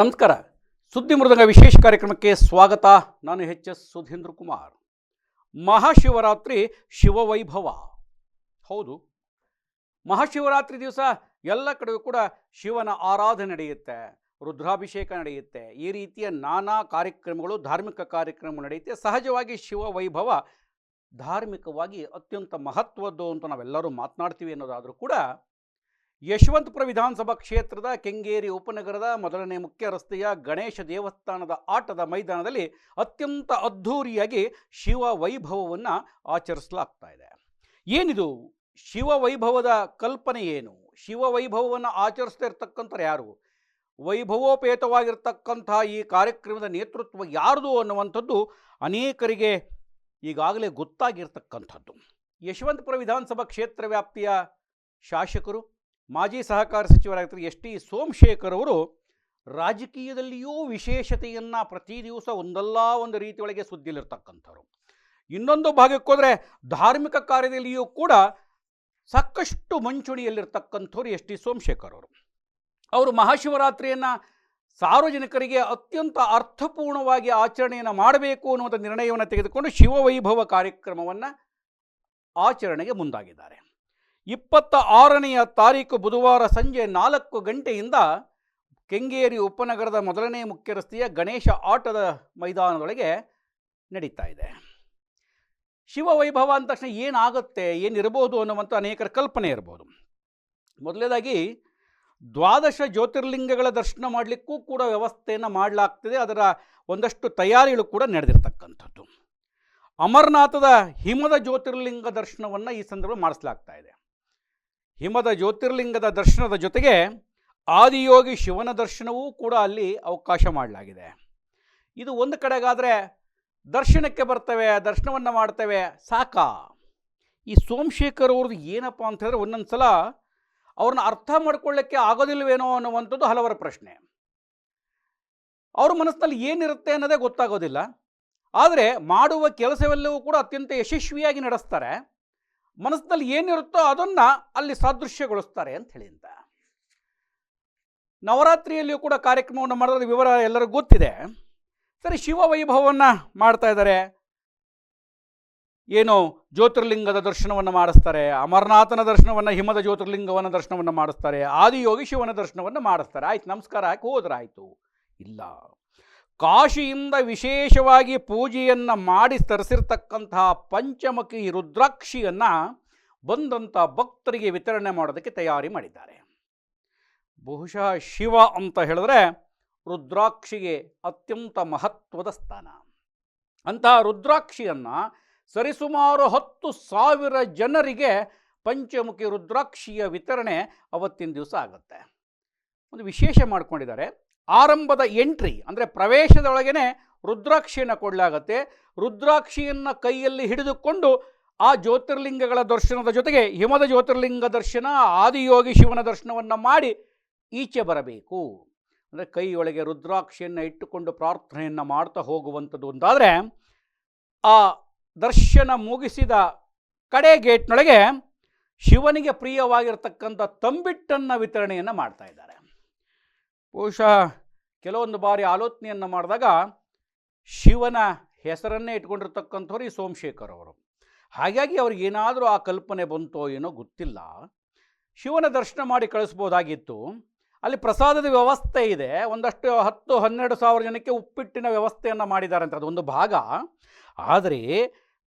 ನಮಸ್ಕಾರ. ಸುದ್ದಿ ಮೃದಂಗ ವಿಶೇಷ ಕಾರ್ಯಕ್ರಮಕ್ಕೆ ಸ್ವಾಗತ. ನಾನು ಎಚ್ ಎಸ್ ಸುಧೀಂದ್ರ ಕುಮಾರ್. ಮಹಾಶಿವರಾತ್ರಿ ಶಿವವೈಭವ. ಹೌದು. ಮಹಾಶಿವರಾತ್ರಿ ದಿವಸ ಎಲ್ಲ ಕಡೆಗೂ ಕೂಡ ಶಿವನ ಆರಾಧನೆ ನಡೆಯುತ್ತೆ. ರುದ್ರಾಭಿಷೇಕ ನಡೆಯುತ್ತೆ. ಈ ರೀತಿಯ ನಾನಾ ಕಾರ್ಯಕ್ರಮಗಳು, ಧಾರ್ಮಿಕ ಕಾರ್ಯಕ್ರಮ ನಡೆಯುತ್ತೆ. ಸಹಜವಾಗಿ ಶಿವ ವೈಭವ ಧಾರ್ಮಿಕವಾಗಿ ಅತ್ಯಂತ ಮಹತ್ವದ್ದು ಅಂತ ನಾವೆಲ್ಲರೂ ಮಾತನಾಡ್ತೀವಿ ಅನ್ನೋದಾದರೂ ಕೂಡ ಯಶವಂತಪುರ ವಿಧಾನಸಭಾ ಕ್ಷೇತ್ರದ ಕೆಂಗೇರಿ ಉಪನಗರದ ಮೊದಲನೇ ಮುಖ್ಯ ರಸ್ತೆಯ ಗಣೇಶ ದೇವಸ್ಥಾನದ ಆಟದ ಮೈದಾನದಲ್ಲಿ ಅತ್ಯಂತ ಅದ್ಧೂರಿಯಾಗಿ ಶಿವ ವೈಭವವನ್ನು ಆಚರಿಸಲಾಗ್ತಾ ಇದೆ. ಏನಿದು? ಶಿವ ವೈಭವದ ಕಲ್ಪನೆ ಏನು? ಶಿವ ವೈಭವವನ್ನು ಆಚರಿಸ್ತಾ ಇರತಕ್ಕಂಥ ಯಾರು? ವೈಭವೋಪೇತವಾಗಿರ್ತಕ್ಕಂಥ ಈ ಕಾರ್ಯಕ್ರಮದ ನೇತೃತ್ವ ಯಾರದು ಅನ್ನುವಂಥದ್ದು ಅನೇಕರಿಗೆ ಈಗಾಗಲೇ ಗೊತ್ತಾಗಿರ್ತಕ್ಕಂಥದ್ದು. ಯಶವಂತಪುರ ವಿಧಾನಸಭಾ ಕ್ಷೇತ್ರ ವ್ಯಾಪ್ತಿಯ ಶಾಸಕರು ಮಾಜಿ ಸಹಕಾರ ಸಚಿವರಾಗಿರ್ತಾರೆ ಎಸ್ ಟಿ ಸೋಮಶೇಖರ್ ಅವರು ರಾಜಕೀಯದಲ್ಲಿಯೂ ವಿಶೇಷತೆಯನ್ನು ಪ್ರತಿ ದಿವಸ ಒಂದಲ್ಲ ಒಂದು ರೀತಿಯೊಳಗೆ ಸುದ್ದಿಲಿರ್ತಕ್ಕಂಥವ್ರು ಇನ್ನೊಂದು ಭಾಗಕ್ಕೆ ಹೋದರೆ ಧಾರ್ಮಿಕ ಕಾರ್ಯದಲ್ಲಿಯೂ ಕೂಡ ಸಾಕಷ್ಟು ಮಂಚೂಣಿಯಲ್ಲಿರ್ತಕ್ಕಂಥವ್ರು ಎಸ್ ಟಿ ಸೋಮಶೇಖರ್ ಅವರು. ಅವರು ಮಹಾಶಿವರಾತ್ರಿಯನ್ನು ಸಾರ್ವಜನಿಕರಿಗೆ ಅತ್ಯಂತ ಅರ್ಥಪೂರ್ಣವಾಗಿ ಆಚರಣೆಯನ್ನು ಮಾಡಬೇಕು ಅನ್ನುವಂಥ ನಿರ್ಣಯವನ್ನು ತೆಗೆದುಕೊಂಡು ಶಿವವೈಭವ ಕಾರ್ಯಕ್ರಮವನ್ನು ಆಚರಣೆಗೆ ಮುಂದಾಗಿದ್ದಾರೆ. ಇಪ್ಪತ್ತ ಆರನೆಯ ತಾರೀಕು ಬುಧವಾರ ಸಂಜೆ ನಾಲ್ಕು ಗಂಟೆಯಿಂದ ಕೆಂಗೇರಿ ಉಪನಗರದ ಮೊದಲನೇ ಮುಖ್ಯ ರಸ್ತೆಯ ಗಣೇಶ ಆಟದ ಮೈದಾನದೊಳಗೆ ನಡೀತಾ ಇದೆ. ಶಿವವೈಭವ ಅಂದ ತಕ್ಷಣ ಏನಾಗುತ್ತೆ, ಏನಿರ್ಬೋದು ಅನ್ನುವಂಥ ಅನೇಕರ ಕಲ್ಪನೆ ಇರ್ಬೋದು. ಮೊದಲನೇದಾಗಿ, ದ್ವಾದಶ ಜ್ಯೋತಿರ್ಲಿಂಗಗಳ ದರ್ಶನ ಮಾಡಲಿಕ್ಕೂ ಕೂಡ ವ್ಯವಸ್ಥೆಯನ್ನು ಮಾಡಲಾಗ್ತದೆ. ಅದರ ಒಂದಷ್ಟು ತಯಾರಿಗಳು ಕೂಡ ನಡೆದಿರ್ತಕ್ಕಂಥದ್ದು. ಅಮರನಾಥದ ಹಿಮದ ಜ್ಯೋತಿರ್ಲಿಂಗ ದರ್ಶನವನ್ನು ಈ ಸಂದರ್ಭ ಮಾಡಿಸಲಾಗ್ತಾ ಇದೆ. ಹಿಮದ ಜ್ಯೋತಿರ್ಲಿಂಗದ ದರ್ಶನದ ಜೊತೆಗೆ ಆದಿಯೋಗಿ ಶಿವನ ದರ್ಶನವೂ ಕೂಡ ಅಲ್ಲಿ ಅವಕಾಶ ಮಾಡಲಾಗಿದೆ. ಇದು ಒಂದು ಕಡೆಗಾದರೆ ದರ್ಶನಕ್ಕೆ ಬರ್ತವೆ, ದರ್ಶನವನ್ನು ಮಾಡ್ತೇವೆ, ಸಾಕಾ? ಈ ಸೋಮಶೇಖರ್ ಅವ್ರದ್ದು ಏನಪ್ಪ ಅಂತ ಹೇಳಿದ್ರೆ ಒಂದೊಂದು ಸಲ ಅವ್ರನ್ನ ಅರ್ಥ ಮಾಡ್ಕೊಳ್ಳೋಕ್ಕೆ ಆಗೋದಿಲ್ವೇನೋ ಅನ್ನುವಂಥದ್ದು ಹಲವರ ಪ್ರಶ್ನೆ. ಅವ್ರ ಮನಸ್ಸಿನಲ್ಲಿ ಏನಿರುತ್ತೆ ಅನ್ನೋದೇ ಗೊತ್ತಾಗೋದಿಲ್ಲ. ಆದರೆ ಮಾಡುವ ಕೆಲಸವೆಲ್ಲವೂ ಕೂಡ ಅತ್ಯಂತ ಯಶಸ್ವಿಯಾಗಿ ನಡೆಸ್ತಾರೆ. ಮನಸ್ಸಿನಲ್ಲಿ ಏನಿರುತ್ತೋ ಅದನ್ನು ಅಲ್ಲಿ ಸಾದೃಶ್ಯಗೊಳಿಸ್ತಾರೆ ಅಂತ ಹೇಳಿ ಅಂತ ನವರಾತ್ರಿಯಲ್ಲಿಯೂ ಕೂಡ ಕಾರ್ಯಕ್ರಮವನ್ನು ಮಾಡೋದ್ರ ವಿವರ ಎಲ್ಲರಿಗೂ ಗೊತ್ತಿದೆ. ಸರಿ ಶಿವ ವೈಭವವನ್ನು ಮಾಡ್ತಾ ಇದ್ದಾರೆ. ಏನು ಜ್ಯೋತಿರ್ಲಿಂಗದ ದರ್ಶನವನ್ನು ಮಾಡಿಸ್ತಾರೆ, ಅಮರನಾಥನ ದರ್ಶನವನ್ನು, ಹಿಮದ ಜ್ಯೋತಿರ್ಲಿಂಗವನ್ನು ದರ್ಶನವನ್ನು ಮಾಡಿಸ್ತಾರೆ, ಆದಿಯೋಗಿ ಶಿವನ ದರ್ಶನವನ್ನು ಮಾಡಿಸ್ತಾರೆ. ಆಯ್ತು, ನಮಸ್ಕಾರ ಹಾಕಿ ಹೋದ್ರಾಯ್ತು ಇಲ್ಲ. ಕಾಶಿಯಿಂದ ವಿಶೇಷವಾಗಿ ಪೂಜೆಯನ್ನು ಮಾಡಿ ತರಿಸಿರ್ತಕ್ಕಂತಹ ಪಂಚಮುಖಿ ರುದ್ರಾಕ್ಷಿಯನ್ನು ಬಂದಂಥ ಭಕ್ತರಿಗೆ ವಿತರಣೆ ಮಾಡೋದಕ್ಕೆ ತಯಾರಿ ಮಾಡಿದ್ದಾರೆ. ಬಹುಶಃ ಶಿವ ಅಂತ ಹೇಳಿದ್ರೆ ರುದ್ರಾಕ್ಷಿಗೆ ಅತ್ಯಂತ ಮಹತ್ವದ ಸ್ಥಾನ. ಅಂತಹ ರುದ್ರಾಕ್ಷಿಯನ್ನು ಸರಿಸುಮಾರು ಹತ್ತು ಸಾವಿರ ಜನರಿಗೆ ಪಂಚಮುಖಿ ರುದ್ರಾಕ್ಷಿಯ ವಿತರಣೆ ಅವತ್ತಿನ ದಿವಸ ಆಗುತ್ತೆ. ಒಂದು ವಿಶೇಷ ಮಾಡ್ಕೊಂಡಿದ್ದಾರೆ. ಆರಂಭದ ಎಂಟ್ರಿ ಅಂದರೆ ಪ್ರವೇಶದೊಳಗೇನೆ ರುದ್ರಾಕ್ಷಿಯನ್ನು ಕೊಡಲಾಗತ್ತೆ. ರುದ್ರಾಕ್ಷಿಯನ್ನು ಕೈಯಲ್ಲಿ ಹಿಡಿದುಕೊಂಡು ಆ ಜ್ಯೋತಿರ್ಲಿಂಗಗಳ ದರ್ಶನದ ಜೊತೆಗೆ ಹಿಮದ ಜ್ಯೋತಿರ್ಲಿಂಗ ದರ್ಶನ, ಆದಿಯೋಗಿ ಶಿವನ ದರ್ಶನವನ್ನು ಮಾಡಿ ಈಚೆ ಬರಬೇಕು. ಅಂದರೆ ಕೈಯೊಳಗೆ ರುದ್ರಾಕ್ಷಿಯನ್ನು ಇಟ್ಟುಕೊಂಡು ಪ್ರಾರ್ಥನೆಯನ್ನು ಮಾಡ್ತಾ ಹೋಗುವಂಥದ್ದು ಅಂತಾದರೆ ಆ ದರ್ಶನ ಮುಗಿಸಿದ ಕಡೆ ಗೇಟ್ನೊಳಗೆ ಶಿವನಿಗೆ ಪ್ರಿಯವಾಗಿರ್ತಕ್ಕಂಥ ತಂಬಿಟ್ಟನ್ನು ವಿತರಣೆಯನ್ನು ಮಾಡ್ತಾ ಇದ್ದಾರೆ. ಬಹುಶಃ ಕೆಲವೊಂದು ಬಾರಿ ಆಲೋಚನೆಯನ್ನು ಮಾಡಿದಾಗ ಶಿವನ ಹೆಸರನ್ನೇ ಇಟ್ಕೊಂಡಿರ್ತಕ್ಕಂಥವ್ರು ಈ ಸೋಮಶೇಖರ್ ಅವರು. ಹಾಗಾಗಿ ಅವ್ರಿಗೆ ಏನಾದರೂ ಆ ಕಲ್ಪನೆ ಬಂತೋ ಏನೋ ಗೊತ್ತಿಲ್ಲ. ಶಿವನ ದರ್ಶನ ಮಾಡಿ ಕಳಿಸ್ಬೋದಾಗಿತ್ತು. ಅಲ್ಲಿ ಪ್ರಸಾದದ ವ್ಯವಸ್ಥೆ ಇದೆ. ಒಂದಷ್ಟು ಹತ್ತು, ಹನ್ನೆರಡು ಸಾವಿರ ಜನಕ್ಕೆ ಉಪ್ಪಿಟ್ಟಿನ ವ್ಯವಸ್ಥೆಯನ್ನು ಮಾಡಿದ್ದಾರೆ ಅಂತ ಅದೊಂದು ಭಾಗ. ಆದರೆ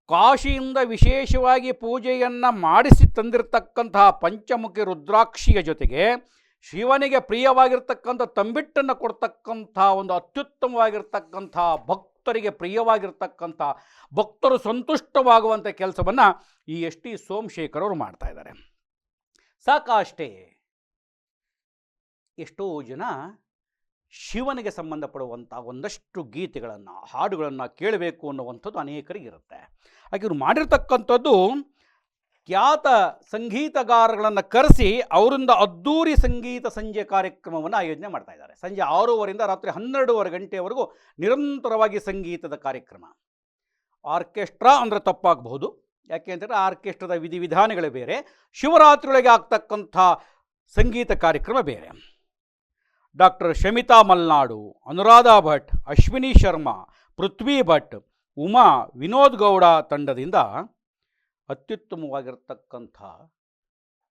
ಕಾಶಿಯಿಂದ ವಿಶೇಷವಾಗಿ ಪೂಜೆಯನ್ನು ಮಾಡಿಸಿ ತಂದಿರತಕ್ಕಂತಹ ಪಂಚಮುಖಿ ರುದ್ರಾಕ್ಷಿಯ ಜೊತೆಗೆ ಶಿವನಿಗೆ ಪ್ರಿಯವಾಗಿರ್ತಕ್ಕಂಥ, ತಂಬಿಟ್ಟನ್ನು ಕೊಡ್ತಕ್ಕಂಥ, ಒಂದು ಅತ್ಯುತ್ತಮವಾಗಿರ್ತಕ್ಕಂಥ, ಭಕ್ತರಿಗೆ ಪ್ರಿಯವಾಗಿರ್ತಕ್ಕಂಥ, ಭಕ್ತರು ಸಂತುಷ್ಟವಾಗುವಂಥ ಕೆಲಸವನ್ನು ಈ ಎಸ್ ಟಿ ಸೋಮಶೇಖರ್ ಅವರು ಮಾಡ್ತಾ ಇದ್ದಾರೆ. ಸಾಕಷ್ಟೇ ಎಷ್ಟೋ ಜನ ಶಿವನಿಗೆ ಸಂಬಂಧಪಡುವಂಥ ಒಂದಷ್ಟು ಗೀತೆಗಳನ್ನು, ಹಾಡುಗಳನ್ನು ಕೇಳಬೇಕು ಅನ್ನುವಂಥದ್ದು ಅನೇಕರಿಗಿರುತ್ತೆ ಹಾಗೆ ಇವರು ಮಾಡಿರ್ತಕ್ಕಂಥದ್ದು ಖ್ಯಾತ ಸಂಗೀತಗಾರಗಳನ್ನು ಕರೆಸಿ ಅವರಿಂದ ಅದ್ದೂರಿ ಸಂಗೀತ ಸಂಜೆ ಕಾರ್ಯಕ್ರಮವನ್ನು ಆಯೋಜನೆ ಮಾಡ್ತಾ ಇದ್ದಾರೆ. ಸಂಜೆ ಆರೂವರೆಯಿಂದ ರಾತ್ರಿ ಹನ್ನೆರಡೂವರೆ ಗಂಟೆವರೆಗೂ ನಿರಂತರವಾಗಿ ಸಂಗೀತದ ಕಾರ್ಯಕ್ರಮ. ಆರ್ಕೆಸ್ಟ್ರಾ ಅಂದರೆ ತಪ್ಪಾಗಬಹುದು. ಯಾಕೆ ಅಂತಂದರೆ ಆರ್ಕೆಸ್ಟ್ರಾದ ವಿಧಿವಿಧಾನಗಳು ಬೇರೆ, ಶಿವರಾತ್ರಿಯೊಳಗೆ ಆಗ್ತಕ್ಕಂಥ ಸಂಗೀತ ಕಾರ್ಯಕ್ರಮ ಬೇರೆ. ಡಾಕ್ಟರ್ ಶಮಿತಾ ಮಲ್ನಾಡು, ಅನುರಾಧ ಭಟ್, ಅಶ್ವಿನಿ ಶರ್ಮಾ, ಪೃಥ್ವಿ ಭಟ್, ಉಮಾ, ವಿನೋದ್ ಗೌಡ ತಂಡದಿಂದ ಅತ್ಯುತ್ತಮವಾಗಿರ್ತಕ್ಕಂಥ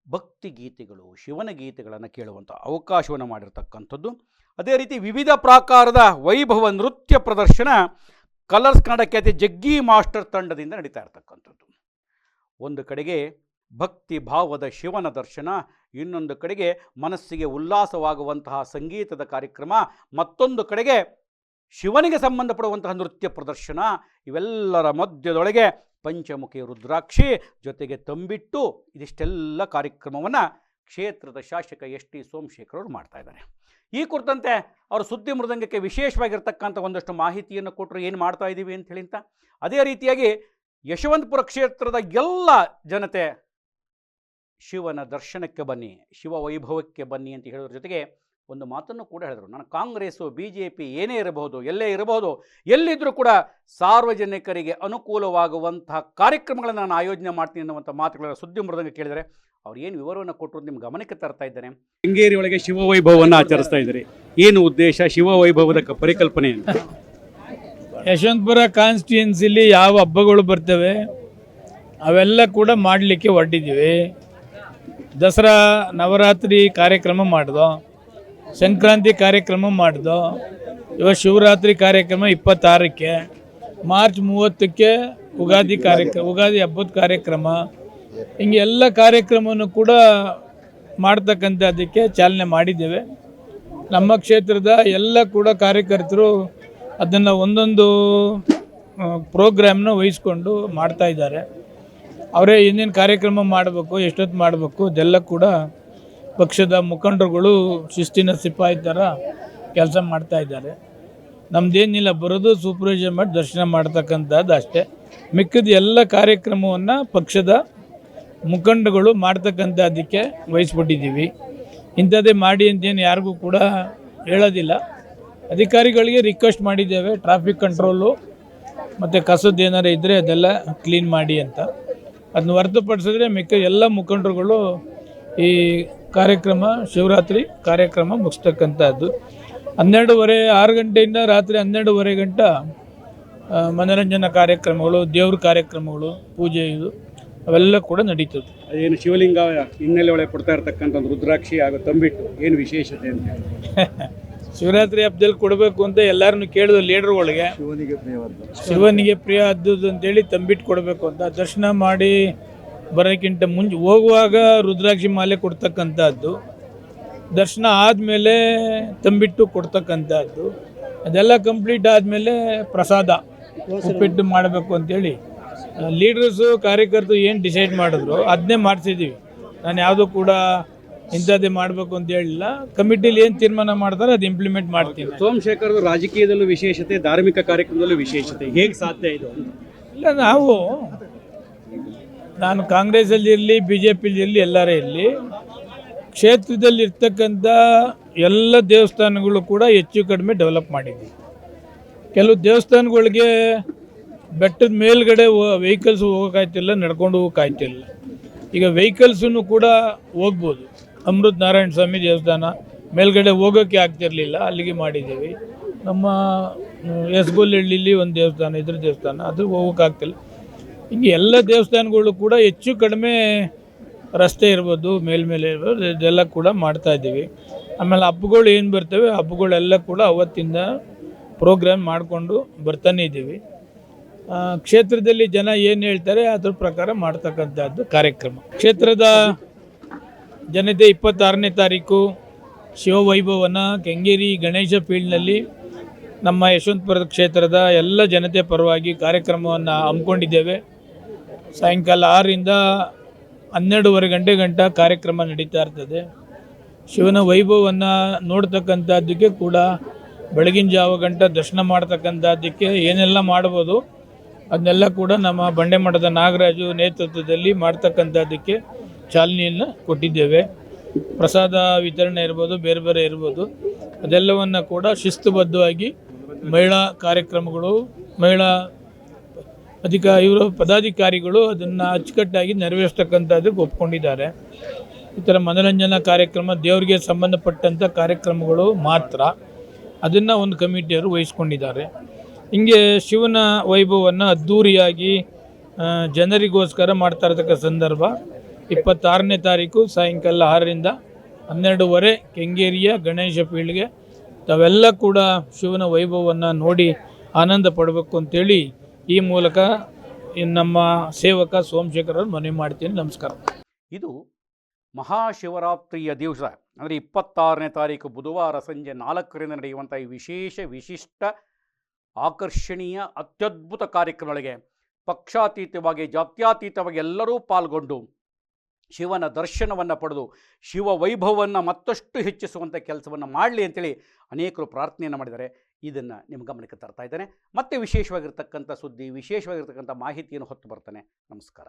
ಭಕ್ತಿ ಗೀತೆಗಳು ಶಿವನ ಗೀತೆಗಳನ್ನು ಕೇಳುವಂಥ ಅವಕಾಶವನ್ನು ಮಾಡಿರ್ತಕ್ಕಂಥದ್ದು. ಅದೇ ರೀತಿ ವಿವಿಧ ಪ್ರಾಕಾರದ ವೈಭವ ನೃತ್ಯ ಪ್ರದರ್ಶನ ಕಲರ್ಸ್ ಕನ್ನಡ ಖ್ಯಾತಿ ಜಗ್ಗಿ ಮಾಸ್ಟರ್ ತಂಡದಿಂದ ನಡೀತಾ ಇರ್ತಕ್ಕಂಥದ್ದು. ಒಂದು ಕಡೆಗೆ ಭಕ್ತಿ ಭಾವದ ಶಿವನ ದರ್ಶನ, ಇನ್ನೊಂದು ಕಡೆಗೆ ಮನಸ್ಸಿಗೆ ಉಲ್ಲಾಸವಾಗುವಂತಹ ಸಂಗೀತದ ಕಾರ್ಯಕ್ರಮ, ಮತ್ತೊಂದು ಕಡೆಗೆ ಶಿವನಿಗೆ ಸಂಬಂಧಪಡುವಂತಹ ನೃತ್ಯ ಪ್ರದರ್ಶನ, ಇವೆಲ್ಲರ ಮಧ್ಯದೊಳಗೆ ಪಂಚಮುಖಿ ರುದ್ರಾಕ್ಷಿ ಜೊತೆಗೆ ತಂಬಿಟ್ಟು ಇದಿಷ್ಟೆಲ್ಲ ಕಾರ್ಯಕ್ರಮವನ್ನು ಕ್ಷೇತ್ರದ ಶಾಸಕ ಎಸ್ ಟಿ ಸೋಮಶೇಖರ್ ಅವರು ಮಾಡ್ತಾ ಇದ್ದಾರೆ. ಈ ಕುರಿತಂತೆ ಅವರು ಸುದ್ದಿ ಮೃದಂಗಕ್ಕೆ ವಿಶೇಷವಾಗಿರ್ತಕ್ಕಂಥ ಒಂದಷ್ಟು ಮಾಹಿತಿಯನ್ನು ಕೊಟ್ಟರು ಏನು ಮಾಡ್ತಾ ಇದ್ದೀವಿ ಅಂತ ಅದೇ ರೀತಿಯಾಗಿ ಯಶವಂತಪುರ ಕ್ಷೇತ್ರದ ಎಲ್ಲ ಜನತೆ ಶಿವನ ದರ್ಶನಕ್ಕೆ ಬನ್ನಿ, ಶಿವ ವೈಭವಕ್ಕೆ ಬನ್ನಿ ಅಂತ ಹೇಳೋದ್ರ ಜೊತೆಗೆ ಒಂದು ಮಾತನ್ನು ಕೂಡ ಹೇಳಿದರು. ನಾನು ಕಾಂಗ್ರೆಸ್ಸು ಬಿ ಜೆ ಪಿ ಏನೇ ಇರಬಹುದು ಎಲ್ಲೇ ಇರಬಹುದು ಎಲ್ಲಿದ್ದರೂ ಕೂಡ ಸಾರ್ವಜನಿಕರಿಗೆ ಅನುಕೂಲವಾಗುವಂತಹ ಕಾರ್ಯಕ್ರಮಗಳನ್ನು ನಾನು ಆಯೋಜನೆ ಮಾಡ್ತೀನಿ ಅನ್ನುವಂಥ ಮಾತುಗಳನ್ನು ಸುದ್ದಿ ಮೃದಂಗ ಕೇಳಿದರೆ ಅವ್ರು ಏನು ವಿವರವನ್ನು ಕೊಟ್ಟರು ನಿಮ್ಮ ಗಮನಕ್ಕೆ ತರ್ತಾ ಇದ್ದಾರೆ ಶೃಂಗೇರಿ ಒಳಗೆ ಶಿವ ವೈಭವವನ್ನು ಆಚರಿಸ್ತಾ ಇದ್ದಾರೆ. ಏನು ಉದ್ದೇಶ ಶಿವ ವೈಭವದ ಪರಿಕಲ್ಪನೆ ಅಂತ? ಯಶವಂತಪುರ ಕಾನ್ಸ್ಟಿಟ್ಯೂನ್ಸಿಲಿ ಯಾವ ಹಬ್ಬಗಳು ಬರ್ತವೆ ಅವೆಲ್ಲ ಕೂಡ ಮಾಡಲಿಕ್ಕೆ ಹೊರಟಿದ್ದೀವಿ. ದಸರಾ ನವರಾತ್ರಿ ಕಾರ್ಯಕ್ರಮ ಮಾಡ್ದೋ ಸಂಕ್ರಾಂತಿ ಕಾರ್ಯಕ್ರಮ ಮಾಡಿದ್ದು ಇವಾಗ ಶಿವರಾತ್ರಿ ಕಾರ್ಯಕ್ರಮ ಇಪ್ಪತ್ತಾರಕ್ಕೆ, ಮಾರ್ಚ್ ಮೂವತ್ತಕ್ಕೆ ಉಗಾದಿ ಕಾರ್ಯಕ್ರಮ ಉಗಾದಿ ಹಬ್ಬದ ಕಾರ್ಯಕ್ರಮ. ಹಿಂಗೆ ಎಲ್ಲ ಕಾರ್ಯಕ್ರಮವನ್ನು ಕೂಡ ಮಾಡ್ತಕ್ಕಂಥದ್ದಕ್ಕೆ ಚಾಲನೆ ಮಾಡಿದ್ದೇವೆ. ನಮ್ಮ ಕ್ಷೇತ್ರದ ಎಲ್ಲ ಕೂಡ ಕಾರ್ಯಕರ್ತರು ಅದನ್ನು ಒಂದೊಂದು ಪ್ರೋಗ್ರಾಮ್ನ ವಹಿಸ್ಕೊಂಡು ಮಾಡ್ತಾ ಇದ್ದಾರೆ. ಅವರೇ ಏನೇನು ಕಾರ್ಯಕ್ರಮ ಮಾಡಬೇಕು, ಎಷ್ಟೊತ್ತು ಮಾಡಬೇಕು, ಅದೆಲ್ಲ ಕೂಡ ಪಕ್ಷದ ಮುಖಂಡರುಗಳು ಶಿಸ್ತಿನ ಸಿಪಾಯಿ ಥರ ಕೆಲಸ ಮಾಡ್ತಾ ಇದ್ದಾರೆ. ನಮ್ದೇನಿಲ್ಲ, ಬರೋದು ಸೂಪರ್ವೈಸರ್ ಮಾಡಿ ದರ್ಶನ ಮಾಡ್ತಕ್ಕಂಥದ್ದು ಅಷ್ಟೇ. ಮಿಕ್ಕಿದ ಎಲ್ಲ ಕಾರ್ಯಕ್ರಮವನ್ನು ಪಕ್ಷದ ಮುಖಂಡಗಳು ಮಾಡ್ತಕ್ಕಂಥದ್ದಕ್ಕೆ ವಹಿಸ್ಬಿಟ್ಟಿದ್ದೀವಿ. ಇಂಥದ್ದೇ ಮಾಡಿ ಅಂತೇನು ಯಾರಿಗೂ ಕೂಡ ಹೇಳೋದಿಲ್ಲ. ಅಧಿಕಾರಿಗಳಿಗೆ ರಿಕ್ವೆಸ್ಟ್ ಮಾಡಿದ್ದೇವೆ ಟ್ರಾಫಿಕ್ ಕಂಟ್ರೋಲು ಮತ್ತು ಕಸದ್ದು ಏನಾರು ಇದ್ದರೆ ಅದೆಲ್ಲ ಕ್ಲೀನ್ ಮಾಡಿ ಅಂತ. ಅದನ್ನ ಹೊರತುಪಡಿಸಿದ್ರೆ ಮಿಕ್ಕ ಎಲ್ಲ ಮುಖಂಡರುಗಳು ಈ ಕಾರ್ಯಕ್ರಮ ಶಿವರಾತ್ರಿ ಕಾರ್ಯಕ್ರಮ ಮುಗಿಸ್ತಕ್ಕಂಥದ್ದು ಹನ್ನೆರಡುವರೆ ಆರು ಗಂಟೆಯಿಂದ ರಾತ್ರಿ ಹನ್ನೆರಡುವರೆ ಗಂಟ ಮನೋರಂಜನಾ ಕಾರ್ಯಕ್ರಮಗಳು ದೇವ್ರ ಕಾರ್ಯಕ್ರಮಗಳು ಪೂಜೆ ಇದು ಅವೆಲ್ಲ ಕೂಡ ನಡೀತದೆ. ಏನು ಶಿವಲಿಂಗ ಹಿನ್ನೆಲೆ ಒಳಗೆ ಕೊಡ್ತಾ ಇರ್ತಕ್ಕಂಥ ಒಂದು ರುದ್ರಾಕ್ಷಿ ಹಾಗೂ ತಂಬಿಟ್ಟು ಏನು ವಿಶೇಷತೆ ಅಂತ ಶಿವರಾತ್ರಿ ಹಬ್ಬದಲ್ಲಿ ಕೊಡಬೇಕು ಅಂತ ಎಲ್ಲರನ್ನು ಕೇಳಿದ್ರು ಒಳಗೆ ಶಿವನಿಗೆ ಪ್ರಿಯ ಅದ್ದುದು ಅಂತೇಳಿ ತಂಬಿಟ್ಟು ಕೊಡಬೇಕು ಅಂತ ದರ್ಶನ ಮಾಡಿ ಬರೋಕ್ಕಿಂತ ಮುಂಚೆ ಹೋಗುವಾಗ ರುದ್ರಾಕ್ಷಿ ಮಾಲೆ ಕೊಡ್ತಕ್ಕಂಥದ್ದು ದರ್ಶನ ಆದಮೇಲೆ ತಂಬಿಟ್ಟು ಕೊಡ್ತಕ್ಕಂಥದ್ದು ಅದೆಲ್ಲ ಕಂಪ್ಲೀಟ್ ಆದಮೇಲೆ ಪ್ರಸಾದ ಉಪ್ಪಿಟ್ಟು ಮಾಡಬೇಕು ಅಂತೇಳಿ. ಲೀಡರ್ಸು ಕಾರ್ಯಕರ್ತರು ಏನು ಡಿಸೈಡ್ ಮಾಡಿದ್ರು ಅದನ್ನೇ ಮಾಡ್ತಿದ್ದೀವಿ ನಾನು ಯಾವುದೂ ಕೂಡ ಇಂಥದ್ದೇ ಮಾಡಬೇಕು ಅಂತ ಹೇಳಿಲ್ಲ. ಕಮಿಟಿಲಿ ಏನು ತೀರ್ಮಾನ ಮಾಡ್ತಾರೆ ಅದು ಇಂಪ್ಲಿಮೆಂಟ್ ಮಾಡ್ತೀವಿ. ಸೋಮಶೇಖರ್ ರಾಜಕೀಯದಲ್ಲೂ ವಿಶೇಷತೆ ಧಾರ್ಮಿಕ ಕಾರ್ಯಕ್ರಮದಲ್ಲೂ ವಿಶೇಷತೆ ಹೇಗೆ ಸಾಧ್ಯ ಇದು? ಇಲ್ಲ ನಾವು ನಾನು ಕಾಂಗ್ರೆಸ್ಸಲ್ಲಿ ಇರಲಿ ಬಿ ಜೆ ಪಿಲಿ ಇರಲಿ, ಎಲ್ಲರೇ ಇರಲಿ, ಕ್ಷೇತ್ರದಲ್ಲಿ ಇರ್ತಕ್ಕಂಥ ಎಲ್ಲ ದೇವಸ್ಥಾನಗಳು ಕೂಡ ಹೆಚ್ಚು ಕಡಿಮೆ ಡೆವಲಪ್ ಮಾಡಿದ್ವಿ. ಕೆಲವು ದೇವಸ್ಥಾನಗಳಿಗೆ ಬೆಟ್ಟದ ಮೇಲ್ಗಡೆ ವೆಹಿಕಲ್ಸ್ ಹೋಗೋಕ್ಕಾಯ್ತಿಲ್ಲ ನಡ್ಕೊಂಡು ಹೋಗೋಕ್ಕಾಯ್ತಿಲ್ಲ ಈಗ ವೆಹಿಕಲ್ಸನ್ನು ಕೂಡ ಹೋಗ್ಬೋದು. ಅಮೃತ್ ನಾರಾಯಣ ಸ್ವಾಮಿ ದೇವಸ್ಥಾನ, ಮೇಲ್ಗಡೆ ಹೋಗೋಕ್ಕೆ ಆಗ್ತಿರಲಿಲ್ಲ, ಅಲ್ಲಿಗೆ ಮಾಡಿದ್ದೀವಿ. ನಮ್ಮ ಎಸ್ಗೋಲಹಳ್ಳಿಲಿ ಒಂದು ದೇವಸ್ಥಾನ, ಇದ್ರ ದೇವಸ್ಥಾನ, ಅದು ಹೋಗೋಕ್ಕಾಗ್ತಿಲ್ಲ ಹಿಂಗೆ ಎಲ್ಲ ದೇವಸ್ಥಾನಗಳು ಕೂಡ ಹೆಚ್ಚು ಕಡಿಮೆ ರಸ್ತೆ ಇರ್ಬೋದು ಮೇಲ್ಮೇಲೆ ಇರ್ಬೋದು, ಇದೆಲ್ಲ ಕೂಡ ಮಾಡ್ತಾ ಇದ್ದೀವಿ. ಆಮೇಲೆ ಹಬ್ಬಗಳು ಏನು ಬರ್ತವೆ, ಹಬ್ಬಗಳೆಲ್ಲ ಕೂಡ ಅವತ್ತಿಂದ ಪ್ರೋಗ್ರಾಮ್ ಮಾಡಿಕೊಂಡು ಬರ್ತಾನೆ ಇದ್ದೀವಿ. ಕ್ಷೇತ್ರದಲ್ಲಿ ಜನ ಏನು ಹೇಳ್ತಾರೆ, ಅದ್ರ ಪ್ರಕಾರ ಮಾಡ್ತಕ್ಕಂಥದ್ದು ಕಾರ್ಯಕ್ರಮ. ಕ್ಷೇತ್ರದ ಜನತೆ ಇಪ್ಪತ್ತಾರನೇ ತಾರೀಕು ಶಿವವೈಭವನ ಕೆಂಗೇರಿ ಗಣೇಶ ಫೀಲ್ಡ್ನಲ್ಲಿ ನಮ್ಮ ಯಶವಂತಪುರ ಕ್ಷೇತ್ರದ ಎಲ್ಲ ಜನತೆ ಪರವಾಗಿ ಕಾರ್ಯಕ್ರಮವನ್ನು ಹಮ್ಮಿಕೊಂಡಿದ್ದೇವೆ. ಸಾಯಂಕಾಲ ಆರರಿಂದ ಹನ್ನೆರಡೂವರೆ ಗಂಟೆ ಗಂಟ ಕಾರ್ಯಕ್ರಮ ನಡೀತಾ ಇರ್ತದೆ. ಶಿವನ ವೈಭವವನ್ನು ನೋಡ್ತಕ್ಕಂಥದ್ದಕ್ಕೆ ಕೂಡ ಬೆಳಗಿನ ಜಾವ ಗಂಟ ದರ್ಶನ ಮಾಡ್ತಕ್ಕಂಥದ್ದಕ್ಕೆ ಏನೆಲ್ಲ ಮಾಡ್ಬೋದು, ಅದನ್ನೆಲ್ಲ ಕೂಡ ನಮ್ಮ ಬಂಡೆ ಮಠದ ನಾಗರಾಜು ನೇತೃತ್ವದಲ್ಲಿ ಮಾಡ್ತಕ್ಕಂಥದ್ದಕ್ಕೆ ಚಾಲನೆಯನ್ನು ಕೊಟ್ಟಿದ್ದೇವೆ. ಪ್ರಸಾದ ವಿತರಣೆ ಇರ್ಬೋದು, ಬೇರೆ ಬೇರೆ ಇರ್ಬೋದು, ಅದೆಲ್ಲವನ್ನು ಕೂಡ ಶಿಸ್ತುಬದ್ಧವಾಗಿ ಮಹಿಳಾ ಕಾರ್ಯಕ್ರಮಗಳು, ಮಹಿಳಾ ಅಧಿಕ ಇವರು ಪದಾಧಿಕಾರಿಗಳು ಅದನ್ನು ಅಚ್ಚುಕಟ್ಟಾಗಿ ನೆರವೇರಿಸ್ತಕ್ಕಂಥದ್ದಕ್ಕೆ ಒಪ್ಕೊಂಡಿದ್ದಾರೆ. ಈ ಥರ ಮನೋರಂಜನಾ ಕಾರ್ಯಕ್ರಮ ದೇವರಿಗೆ ಸಂಬಂಧಪಟ್ಟಂಥ ಕಾರ್ಯಕ್ರಮಗಳು ಮಾತ್ರ ಅದನ್ನು ಒಂದು ಕಮಿಟಿಯವರು ವಹಿಸ್ಕೊಂಡಿದ್ದಾರೆ. ಹಿಂಗೆ ಶಿವನ ವೈಭವವನ್ನು ಅದ್ಧೂರಿಯಾಗಿ ಜನರಿಗೋಸ್ಕರ ಮಾಡ್ತಾ ಇರತಕ್ಕ ಸಂದರ್ಭ ಇಪ್ಪತ್ತಾರನೇ ತಾರೀಕು ಸಾಯಂಕಾಲ ಆರರಿಂದ ಹನ್ನೆರಡೂವರೆ ಕೆಂಗೇರಿಯ ಗಣೇಶ ಪೀಳಿಗೆ ತಾವೆಲ್ಲ ಕೂಡ ಶಿವನ ವೈಭವವನ್ನು ನೋಡಿ ಆನಂದ ಪಡಬೇಕು ಅಂತೇಳಿ ಈ ಮೂಲಕ ನಮ್ಮ ಸೇವಕ ಸೋಮಶೇಖರ್ ಮನವಿ ಮಾಡ್ತೀನಿ. ನಮಸ್ಕಾರ. ಇದು ಮಹಾಶಿವರಾತ್ರಿಯ ದಿವಸ. ಅಂದರೆ ಇಪ್ಪತ್ತಾರನೇ ತಾರೀಕು ಬುಧವಾರ ಸಂಜೆ ನಾಲ್ಕರಿಂದ ನಡೆಯುವಂಥ ಈ ವಿಶೇಷ, ವಿಶಿಷ್ಟ, ಆಕರ್ಷಣೀಯ, ಅತ್ಯದ್ಭುತ ಕಾರ್ಯಕ್ರಮಗಳಿಗೆ ಪಕ್ಷಾತೀತವಾಗಿ, ಜಾತ್ಯಾತೀತವಾಗಿ ಎಲ್ಲರೂ ಪಾಲ್ಗೊಂಡು ಶಿವನ ದರ್ಶನವನ್ನು ಪಡೆದು, ಶಿವ ವೈಭವವನ್ನು ಮತ್ತಷ್ಟು ಹೆಚ್ಚಿಸುವಂಥ ಕೆಲಸವನ್ನು ಮಾಡಲಿ ಅಂತೇಳಿ ಅನೇಕರು ಪ್ರಾರ್ಥನೆಯನ್ನು ಮಾಡಿದ್ದಾರೆ. ಇದನ್ನು ನಿಮ್ಮ ಗಮನಕ್ಕೆ ತರ್ತಾ ಇದ್ದೇನೆ. ಮತ್ತೆ ವಿಶೇಷವಾಗಿರ್ತಕ್ಕಂಥ ಸುದ್ದಿ ವಿಶೇಷವಾಗಿರ್ತಕ್ಕಂಥ ಮಾಹಿತಿಯನ್ನು ಹೊತ್ತು ಬರ್ತಾನೆ. ನಮಸ್ಕಾರ.